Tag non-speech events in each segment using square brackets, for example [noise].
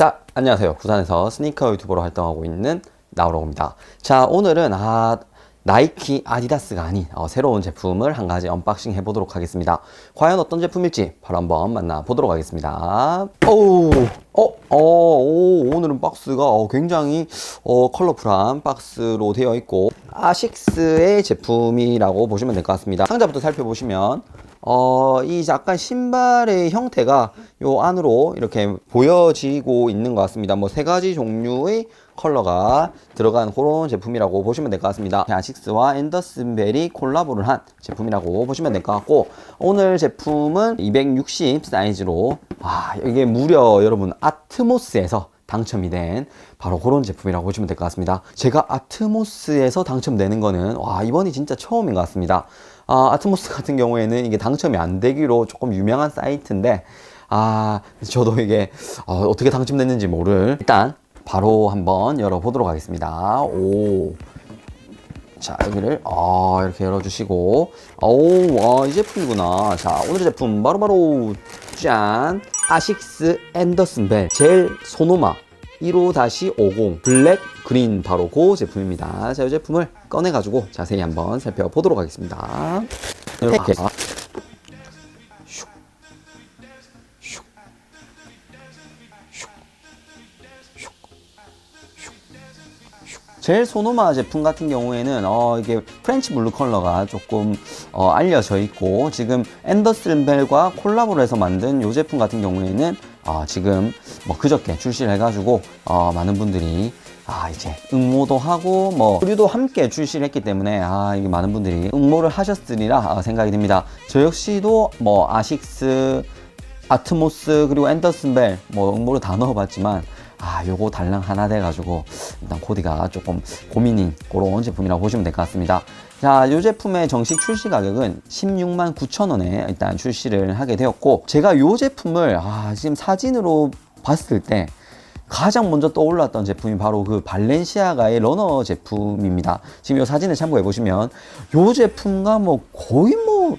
자, 안녕하세요. 부산에서 스니커 유튜버로 활동하고 있는 나우로입니다. 자, 오늘은 아, 나이키, 아디다스가 아닌 어, 새로운 제품을 한 가지 언박싱 해보도록 하겠습니다. 과연 어떤 제품일지 바로 한번 만나보도록 하겠습니다. 오, 어, 어, 오, 오늘은 박스가 어, 굉장히 어, 컬러풀한 박스로 되어 있고 아식스의 제품이라고 보시면 될 것 같습니다. 상자부터 살펴보시면 어, 이 약간 신발의 형태가 요 안으로 이렇게 보여지고 있는 것 같습니다. 뭐 세 가지 종류의 컬러가 들어간 그런 제품이라고 보시면 될 것 같습니다. 아식스와 앤더슨벨이 콜라보를 한 제품이라고 보시면 될 것 같고 오늘 제품은 260 사이즈로 아, 이게 무려 여러분 아트모스에서 당첨이 된 바로 그런 제품이라고 보시면 될 것 같습니다. 제가 아트모스에서 당첨되는 거는 와 이번이 진짜 처음인 것 같습니다. 아, 아트모스 [laughs] 같은 경우에는 이게 당첨이 안 되기로 조금 유명한 사이트인데 아 저도 이게 어, 어떻게 당첨됐는지 모를 일단 바로 한번 열어보도록 하겠습니다. 오. 자, 여기를, 아, 이렇게 열어주시고, 오, 와, 이 제품이구나. 자, 오늘의 제품, 바로바로, 짠! 아식스 앤더슨 벨, 젤 소노마 15-50 블랙 그린 바로 그 제품입니다. 자, 이 제품을 꺼내가지고 자세히 한번 살펴보도록 하겠습니다. 이렇게. 제일 소노마 제품 같은 경우에는 어 이게 프렌치 블루 컬러가 조금 어 알려져 있고 지금 앤더슨 벨과 콜라보를 해서 만든 이 제품 같은 경우에는 어 지금 뭐 그저께 출시를 해가지고 어 많은 분들이 아 이제 응모도 하고 뭐 우리도 함께 출시를 했기 때문에 아 이게 많은 분들이 응모를 하셨으리라 어, 생각이 듭니다. 저 역시도 뭐 아식스 아트모스 그리고 앤더슨 벨뭐 응모를 다 넣어봤지만 아 요거 달랑 하나 돼가지고 일단 코디가 조금 고민인 그런 제품이라고 보시면 될 것 같습니다 자요 제품의 정식 출시 가격은 16만 9천 원에 일단 출시를 하게 되었고 제가 요 제품을 아 지금 사진으로 봤을 때 가장 먼저 떠올랐던 제품이 바로 그 발렌시아가의 러너 제품입니다. 지금 이 사진을 참고해 보시면 이 제품과 뭐 거의 뭐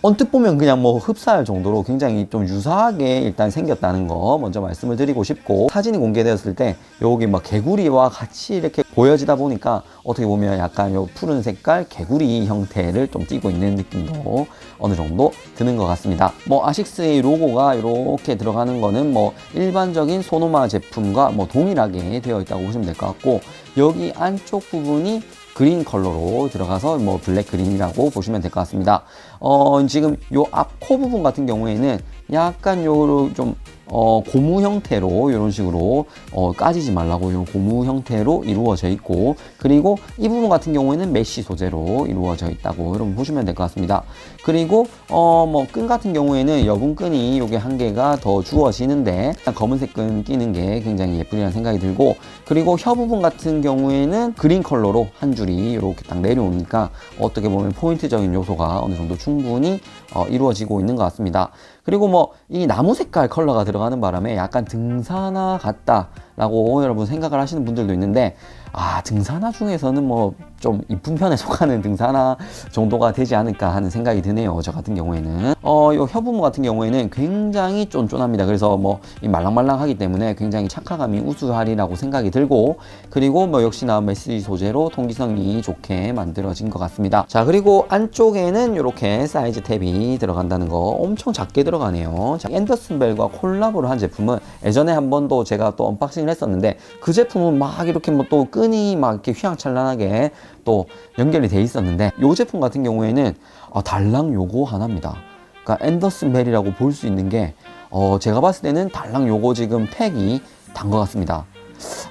언뜻 보면 그냥 뭐 흡사할 정도로 굉장히 좀 유사하게 일단 생겼다는 거 먼저 말씀을 드리고 싶고 사진이 공개되었을 때 여기 막 개구리와 같이 이렇게 보여지다 보니까 어떻게 보면 약간 요 푸른 색깔 개구리 형태를 좀 띠고 있는 느낌도 어느 정도 드는 것 같습니다. 뭐 아식스의 로고가 이렇게 들어가는 거는 뭐 일반적인 소노마 제품과 뭐 동일하게 되어 있다고 보시면 될 것 같고 여기 안쪽 부분이 그린 컬러로 들어가서 뭐 블랙 그린이라고 보시면 될 것 같습니다. 어, 지금 요 앞 코 부분 같은 경우에는 약간 요로 좀 어, 고무 형태로 이런 식으로 어, 까지지 말라고 요 고무 형태로 이루어져 있고 그리고 이 부분 같은 경우에는 메쉬 소재로 이루어져 있다고 여러분 보시면 될 것 같습니다. 그리고 어, 뭐 끈 같은 경우에는 여분 끈이 요게 한 개가 더 주어지는데 검은색 끈 끼는 게 굉장히 예쁘리라는 생각이 들고 그리고 혀 부분 같은 경우에는 그린 컬러로 한 줄이 이렇게 딱 내려오니까 어떻게 보면 포인트적인 요소가 어느 정도 충분히 어, 이루어지고 있는 것 같습니다. 그리고 뭐 이 나무 색깔 컬러가 들어 가는 바람에 약간 등산화 같다라고 여러분 생각을 하시는 분들도 있는데 아 등산화 중에서는 뭐 좀 이쁜 편에 속하는 등산화 정도가 되지 않을까 하는 생각이 드네요. 저 같은 경우에는 어요 혀부분 같은 경우에는 굉장히 쫀쫀합니다. 그래서 뭐이 말랑말랑하기 때문에 굉장히 착화감이 우수하리라고 생각이 들고 그리고 뭐 역시나 메쉬 소재로 통기성이 좋게 만들어진 것 같습니다. 자 그리고 안쪽에는 이렇게 사이즈 탭이 들어간다는 거 엄청 작게 들어가네요. 자, 앤더슨벨과 콜라보를 한 제품은 예전에 한 번도 제가 또 언박싱을 했었는데 그 제품은 막 이렇게 뭐 또 끈 이막 이렇게 휘황찬란하게 또 연결이 돼 있었는데 이 제품 같은 경우에는 어, 달랑 요거 하나입니다. 그러니까 앤더슨 벨이라고 볼 수 있는 게 어, 제가 봤을 때는 달랑 요거 지금 팩이 단 것 같습니다.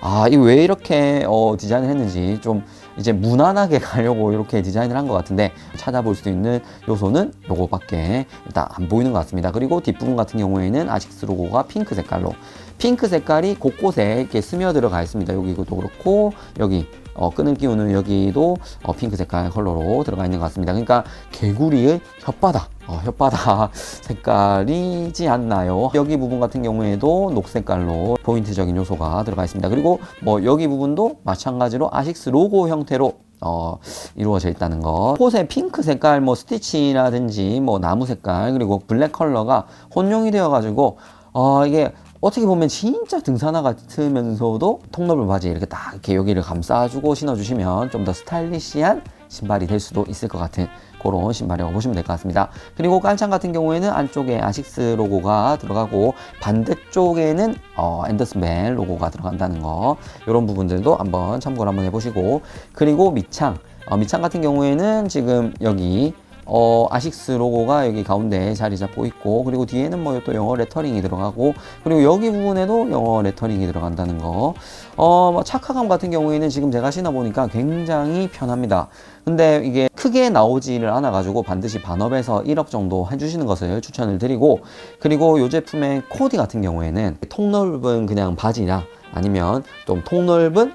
아, 이거 왜 이렇게 어, 디자인을 했는지 좀 이제 무난하게 [laughs] 가려고 이렇게 디자인을 한 것 같은데 찾아볼 수 있는 요소는 요거밖에 일단 안 보이는 것 같습니다. 그리고 뒷부분 같은 경우에는 아식스 로고가 핑크 색깔로 핑크 색깔이 곳곳에 이렇게 스며 들어가 있습니다. 여기도 그렇고 여기 어, 끈을 끼우는 여기도 어, 핑크 색깔 컬러로 들어가 있는 것 같습니다. 그러니까 개구리의 혓바닥, 어, 혓바닥 [laughs] 색깔이지 않나요? 여기 부분 같은 경우에도 녹색깔로 포인트적인 요소가 들어가 있습니다. 그리고 뭐 여기 부분도 마찬가지로 아식스 로고 형태로 어, 이루어져 있다는 거. 꽃의 핑크 색깔, 뭐 스티치라든지 뭐 나무 색깔, 그리고 블랙 컬러가 혼용이 되어가지고 어, 이게 어떻게 보면 진짜 등산화 같으면서도 통넓은 바지 이렇게 딱 이렇게 여기를 감싸주고 신어주시면 좀 더 스타일리시한 신발이 될 수도 있을 것 같은 그런 신발이라고 보시면 될 것 같습니다. 그리고 깔창 같은 경우에는 안쪽에 아식스 로고가 들어가고 반대쪽에는 어, 앤더슨벨 로고가 들어간다는 거 이런 부분들도 한번 참고를 한번 해보시고 그리고 밑창 어, 밑창 같은 경우에는 지금 여기 어, 아식스 로고가 여기 가운데 자리 잡고 있고, 그리고 뒤에는 뭐 또 영어 레터링이 들어가고, 그리고 여기 부분에도 영어 레터링이 들어간다는 거. 어, 뭐 착화감 같은 경우에는 지금 제가 신어 보니까 굉장히 편합니다. 근데 이게 크게 나오지를 않아 가지고 반드시 반업에서 1업 정도 해주시는 것을 추천을 드리고, 그리고 이 제품의 코디 같은 경우에는 통넓은 그냥 바지나 아니면 좀 통넓은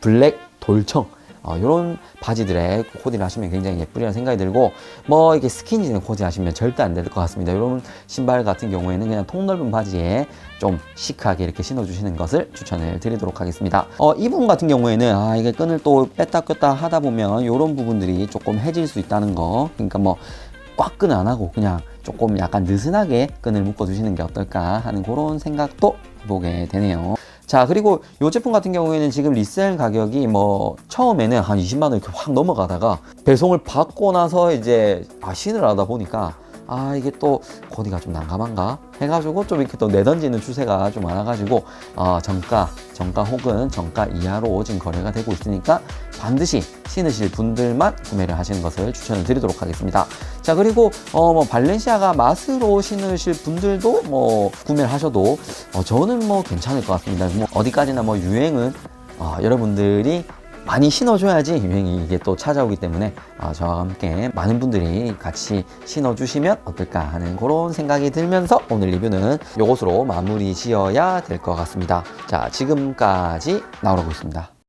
블랙 돌청 어, 이런 바지들의 코디를 하시면 굉장히 예쁘리라는 생각이 들고 뭐 이게 스키니는 코디 하시면 절대 안 될 것 같습니다. 이런 신발 같은 경우에는 그냥 통넓은 바지에 좀 시크하게 이렇게 신어주시는 것을 추천을 드리도록 하겠습니다. 어, 이 부분 같은 경우에는 아 이게 끈을 또 뺐다 꼈다 하다 보면 이런 부분들이 조금 해질 수 있다는 거. 그러니까 뭐 꽉 끈 안 하고 그냥 조금 약간 느슨하게 끈을 묶어 주시는 게 어떨까 하는 그런 생각도 해보게 되네요. 자 그리고 이 제품 같은 경우에는 지금 리셀 가격이 뭐 처음에는 한 20만 원 이렇게 확 넘어가다가 배송을 받고 나서 이제 아 신을 하다 보니까 아 이게 또 코디가 좀 난감한가 해가지고 좀 이렇게 또 내던지는 추세가 좀 많아가지고 어, 정가 정가 혹은 정가 이하로 지금 거래가 되고 있으니까 반드시 신으실 분들만 구매를 하시는 것을 추천을 드리도록 하겠습니다. 자 그리고 어 뭐 발렌시아가 맛으로 신으실 분들도 뭐 구매를 하셔도 어 저는 뭐 괜찮을 것 같습니다. 뭐 어디까지나 뭐 유행은 어, 여러분들이 많이 신어줘야지 유행이 이게 또 찾아오기 때문에 어, 저와 함께 많은 분들이 같이 신어주시면 어떨까 하는 그런 생각이 들면서 오늘 리뷰는 이것으로 마무리 지어야 될 것 같습니다. 자 지금까지 나오라고 있습니다.